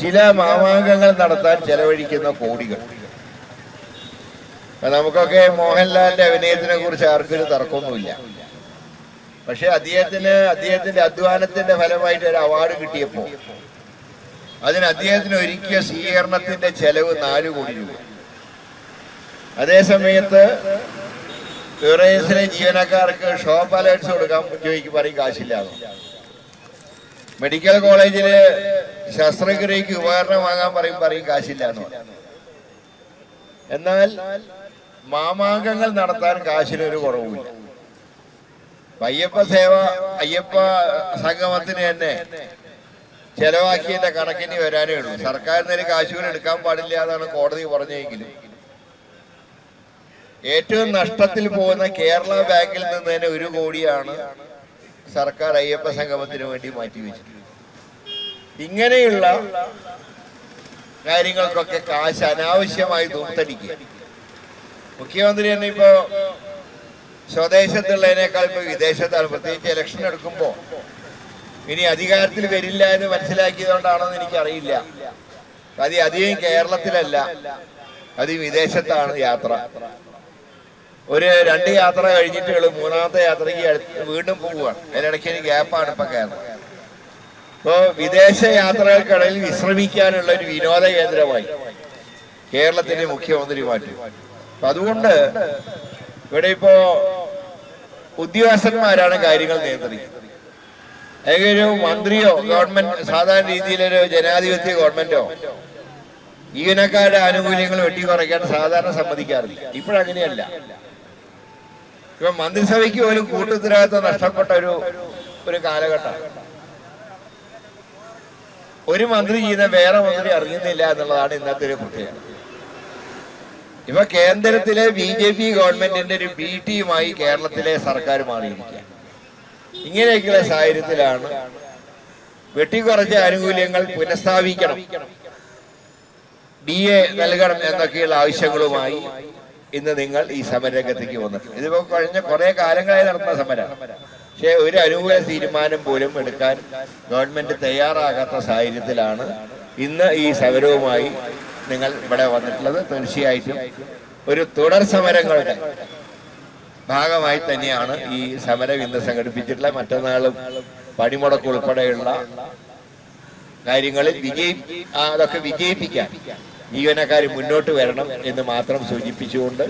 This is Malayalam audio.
ചില മാമാങ്കങ്ങൾ നടത്താൻ ചെലവഴിക്കുന്ന കോടികൾ. നമുക്കൊക്കെ മോഹൻലാലിന്റെ അഭിനയത്തിനെ കുറിച്ച് ആർക്കൊരു തർക്കമൊന്നുമില്ല. പക്ഷെ അദ്ദേഹത്തിന് അദ്ദേഹത്തിന്റെ അധ്വാനത്തിന്റെ ഫലമായിട്ട് ഒരു അവാർഡ് കിട്ടിയപ്പോ അതിന് അദ്ദേഹത്തിന് ഒരുക്കിയ സ്വീകരണത്തിന്റെ ചെലവ് നാല് കോടി രൂപ. അതേസമയത്ത് ബിവറേജിലെ ജീവനക്കാർക്ക് ഷോപ്പ് അലേർട്സ് കൊടുക്കാൻ ചോദിക്കും പറയും കാശില്ലാതെ മെഡിക്കൽ കോളേജിൽ ശസ്ത്രക്രിയക്ക് ഉപകരണം വാങ്ങാൻ പറയും പറയും കാശില്ല എന്ന് എന്നാൽ മാമാങ്കങ്ങൾ നടത്താൻ കാശിനൊരു കുറവുമില്ല. അയ്യപ്പ സേവ അയ്യപ്പ സംഗമത്തിന് തന്നെ ചെലവാക്കിയതിന്റെ കണക്കിന് വരാനേ ഉള്ളൂ. സർക്കാരിന് ഒരു കാശുകൾ എടുക്കാൻ പാടില്ല എന്നാണ് കോടതി പറഞ്ഞെങ്കിലും. ഏറ്റവും നഷ്ടത്തിൽ പോകുന്ന കേരള ബാങ്കിൽ നിന്ന് തന്നെ ഒരു കോടിയാണ് സർക്കാർ അയ്യപ്പ സംഗമത്തിന് വേണ്ടി മാറ്റി വെച്ചിട്ടുണ്ട് ഇങ്ങനെയുള്ള കാര്യങ്ങൾക്കൊക്കെ കാശ് അനാവശ്യമായി തൂത്തടിക്കുക മുഖ്യമന്ത്രി തന്നെ ഇപ്പോ സ്വദേശത്തുള്ളതിനേക്കാൾ ഇപ്പൊ വിദേശത്താണ്. പ്രത്യേകിച്ച് ഇലക്ഷൻ എടുക്കുമ്പോ ഇനി അധികാരത്തിൽ വരില്ല എന്ന് മനസ്സിലാക്കിയതുകൊണ്ടാണെന്ന് എനിക്കറിയില്ല. അത് അധികം കേരളത്തിലല്ല അത് വിദേശത്താണ് യാത്ര. ഒരു രണ്ട് യാത്ര കഴിഞ്ഞിട്ടേ മൂന്നാമത്തെ യാത്രയ്ക്ക് വീണ്ടും പോവുകയാണ് അതിനിടയ്ക്ക് ഒരു ഗ്യാപ്പാണ് ഇപ്പൊ കേരളം. ഇപ്പോ വിദേശ യാത്രകൾക്കിടയിൽ വിശ്രമിക്കാനുള്ള ഒരു വിനോദ കേന്ദ്രമായി കേരളത്തിന്റെ മുഖ്യമന്ത്രി മാറ്റി. അപ്പൊ അതുകൊണ്ട് ഇവിടെ ഇപ്പോ ഉദ്യോഗസ്ഥന്മാരാണ് കാര്യങ്ങൾ നിയന്ത്രിക്കുന്നത്. അല്ലെങ്കിൽ ഒരു മന്ത്രിയോ ഗവൺമെന്റ് സാധാരണ രീതിയിലൊരു ജനാധിപത്യ ഗവൺമെന്റോ ജീവനക്കാരുടെ ആനുകൂല്യങ്ങൾ വെട്ടിക്കുറയ്ക്കാൻ സാധാരണ സമ്മതിക്കാറില്ല. ഇപ്പോഴങ്ങനെയല്ല. ഇപ്പൊ മന്ത്രിസഭയ്ക്ക് പോലും കൂട്ടുത്തരവാദിത്വം നഷ്ടപ്പെട്ട ഒരു ഒരു കാലഘട്ടം. ഒരു മന്ത്രി ചെയ്യുന്ന വേറെ മന്ത്രി അറിയുന്നില്ല എന്നുള്ളതാണ് ഇന്നത്തെ ഒരു പ്രത്യേകത. ഇപ്പൊ കേന്ദ്രത്തിലെ ബി ജെ പി ഗവൺമെന്റിന്റെ ഒരു ബി ടിയുമായി കേരളത്തിലെ സർക്കാർ മാറിയിരിക്കുക ഇങ്ങനെയൊക്കെയുള്ള സാഹചര്യത്തിലാണ് വെട്ടിക്കുറച്ച ആനുകൂല്യങ്ങൾ പുനഃസ്ഥാപിക്കണം. ഡി എ നൽകണം എന്നൊക്കെയുള്ള ആവശ്യങ്ങളുമായി ഇന്ന് നിങ്ങൾ ഈ സമരരംഗത്തേക്ക് വന്നിട്ടുണ്ട് ഇതിപ്പോ കഴിഞ്ഞ കുറെ കാലങ്ങളായി നടന്ന സമരം. പക്ഷെ ഒരു അനുകൂല തീരുമാനം പോലും എടുക്കാൻ ഗവൺമെന്റ് തയ്യാറാകാത്ത സാഹചര്യത്തിലാണ് ഇന്ന് ഈ സമരവുമായി നിങ്ങൾ ഇവിടെ വന്നിട്ടുള്ളത്. തീർച്ചയായിട്ടും ഒരു തുടർ സമരങ്ങളുടെ ഭാഗമായി തന്നെയാണ് ഈ സമരം ഇന്ന് സംഘടിപ്പിച്ചിട്ടുള്ള മറ്റന്നാളും പണിമുടക്ക് ഉൾപ്പെടെയുള്ള കാര്യങ്ങളിൽ വിജയി അതൊക്കെ വിജയിപ്പിക്കാൻ ജീവനക്കാർ മുന്നോട്ട് വരണം എന്ന് മാത്രം സൂചിപ്പിച്ചുകൊണ്ട്